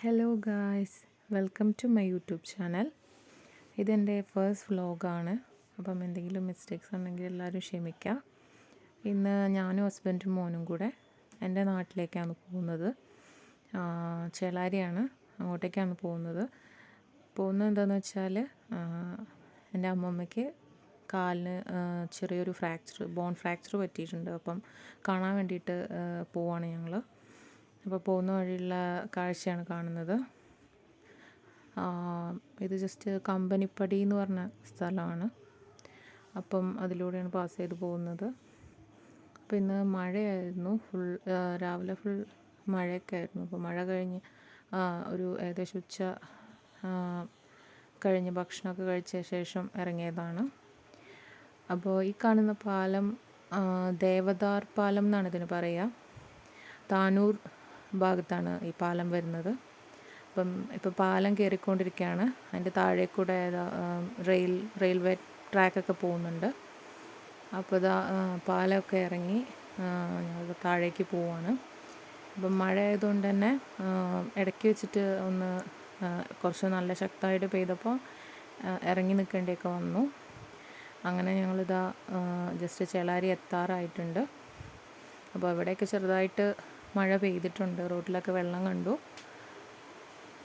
Hello guys welcome to my YouTube channel ഇതെന്റെ first വ്ലോഗാണ് അപ്പം എന്തെങ്കിലും മിസ്റ്റേക്സ് ഉണ്ടെങ്കിൽ എല്ലാവരും ക്ഷമിക്കുക. ഇന്ന് ഞാനും ഹസ്ബൻഡും മോനും കൂടെ എന്റെ നാട്ടിലേക്കാണ് പോകുന്നത്. ചേളാരിയാണ് അങ്ങോട്ടേക്കാണ് പോകുന്നത്. പോകുന്നത് എന്താണെന്ന് വെച്ചാൽ എന്റെ അമ്മമ്മയ്ക്ക് കാലിന് ചെറിയൊരു ഫ്രാക്ചർ ബോൺ ഫ്രാക്ചർ പറ്റിയിട്ടുണ്ട്. അപ്പം കാണാൻ വേണ്ടിയിട്ട് പോവാണ് ഞങ്ങൾ അപ്പോൾ പോകുന്ന വഴിയുള്ള കാഴ്ചയാണ് കാണുന്നത്. ഇത് ജസ്റ്റ് കമ്പനിപ്പടി എന്ന് പറഞ്ഞ സ്ഥലമാണ്. അപ്പം അതിലൂടെയാണ് പാസ് ചെയ്ത് പോകുന്നത്. അപ്പോൾ ഇന്ന് മഴയായിരുന്നു. ഫുൾ രാവിലെ ഫുൾ മഴയൊക്കെ ആയിരുന്നു. അപ്പോൾ മഴ കഴിഞ്ഞ് ഒരു ഏകദേശം ഉച്ച കഴിഞ്ഞ് ഭക്ഷണമൊക്കെ കഴിച്ച ശേഷം ഇറങ്ങിയതാണ്. അപ്പോൾ ഈ കാണുന്ന പാലം ദേവദാർ പാലം എന്നാണ് ഇതിന് പറയുക. താനൂർ ഭാഗത്താണ് ഈ പാലം വരുന്നത്. അപ്പം ഇപ്പോൾ പാലം കയറിക്കൊണ്ടിരിക്കുകയാണ്. അതിന്റെ താഴെ കൂടെ റെയിൽ റെയിൽവേ ട്രാക്കൊക്കെ പോകുന്നുണ്ട്. അപ്പോൾ ഇതാ പാലമൊക്കെ ഇറങ്ങി ഞങ്ങൾ താഴേക്ക് പോവാണ്. അപ്പം മഴ ആയതുകൊണ്ട് തന്നെ ഇടയ്ക്ക് വെച്ചിട്ട് ഒന്ന് കുറച്ച് നല്ല ശക്തമായിട്ട് പെയ്തപ്പോൾ ഇറങ്ങി നിൽക്കേണ്ടിയൊക്കെ വന്നു. അങ്ങനെ ഞങ്ങളിതാ ജസ്റ്റ് ചേളാരി എത്താറായിട്ടുണ്ട്. അപ്പോൾ അവിടെയൊക്കെ ചെറുതായിട്ട് മഴ പെയ്തിട്ടുണ്ട്. റോഡിലൊക്കെ വെള്ളം കണ്ടു.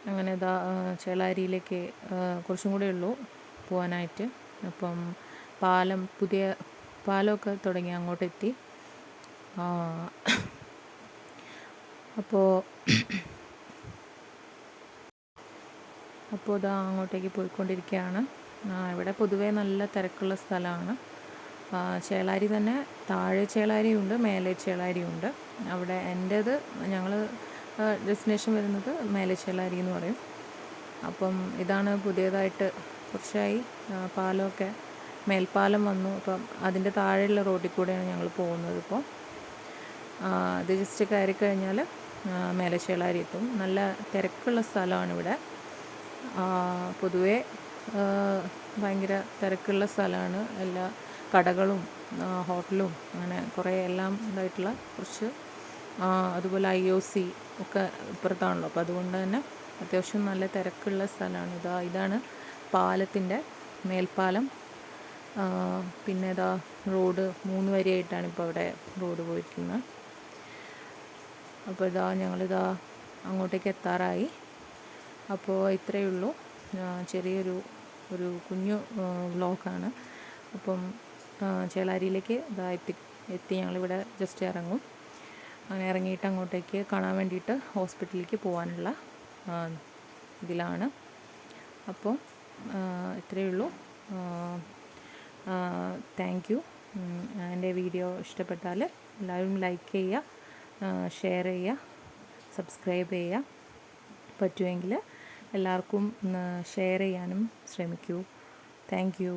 അങ്ങനെ ഇതാ ചേളാരിയിലേക്ക് കുറച്ചും കൂടെ ഉള്ളൂ പോകാനായിട്ട് അപ്പം പാലം പുതിയ പാലമൊക്കെ തുടങ്ങി അങ്ങോട്ടെത്തി. അപ്പോൾ അപ്പോൾ ഇതാ അങ്ങോട്ടേക്ക് പോയിക്കൊണ്ടിരിക്കുകയാണ്. ഇവിടെ പൊതുവേ നല്ല തിരക്കുള്ള സ്ഥലമാണ്. ചേളാരി തന്നെ. താഴെ ചേളാരിയുണ്ട് മേലെ ചേളാരിയുണ്ട്. അവിടെ എന്റേത് ഞങ്ങൾ ഡെസ്റ്റിനേഷൻ വരുന്നത് മേലെ ചേളാരി എന്ന് പറയും. അപ്പം ഇതാണ് പുതിയതായിട്ട് കുറച്ചായി. പാലമൊക്കെ മേൽപ്പാലം വന്നു. അപ്പം അതിന്റെ താഴെയുള്ള റോഡിൽ കൂടെയാണ് ഞങ്ങൾ പോകുന്നത് ഇപ്പോൾ ഇത് ജസ്റ്റ് കയറി കഴിഞ്ഞാൽ മേലെ ചേളാരി എത്തും. നല്ല തിരക്കുള്ള സ്ഥലമാണ് ഇവിടെ. പൊതുവേ ഭയങ്കര തിരക്കുള്ള സ്ഥലമാണ്. എല്ലാ കടകളും ഹോട്ടലും അങ്ങനെ കുറേ എല്ലാം ഇതായിട്ടുള്ള കുറച്ച് അതുപോലെ ഐ ഒ സി ഒക്കെ ഇപ്പുറത്താണല്ലോ. അപ്പോൾ അതുകൊണ്ട് തന്നെ അത്യാവശ്യം നല്ല തിരക്കുള്ള സ്ഥലമാണ്. ഇതാ ഇതാണ് പാലത്തിന്റെ മേൽപ്പാലം. പിന്നെ ഇതാ റോഡ് മൂന്ന് വരിയായിട്ടാണ് ഇപ്പോൾ അവിടെ റോഡ് പോയിരിക്കുന്നത്. അപ്പോൾ ഇതാ ഞങ്ങളിതാ അങ്ങോട്ടേക്ക് എത്താറായി. അപ്പോൾ ഇത്രയേ ഉള്ളൂ. ചെറിയൊരു ഒരു കുഞ്ഞു വ്ലോഗാണ് അപ്പം ചേളാരിയിലേക്ക് ഇതാ എത്തി എത്തി. ഞങ്ങളിവിടെ ജസ്റ്റ് ഇറങ്ങും. അങ്ങനെ ഇറങ്ങിയിട്ട് അങ്ങോട്ടേക്ക് കാണാൻ വേണ്ടിയിട്ട് ഹോസ്പിറ്റലിലേക്ക് പോകാനുള്ള ഇതിലാണ്. അപ്പോൾ ഇത്രയേ ഉള്ളൂ. താങ്ക് യു എന്റെ വീഡിയോ ഇഷ്ടപ്പെട്ടാൽ എല്ലാവരും ലൈക്ക് ചെയ്യുക ഷെയർ ചെയ്യുക സബ്സ്ക്രൈബ് ചെയ്യുക. പറ്റുമെങ്കിൽ എല്ലാവർക്കും ഷെയർ ചെയ്യാനും ശ്രമിക്കൂ. Thank you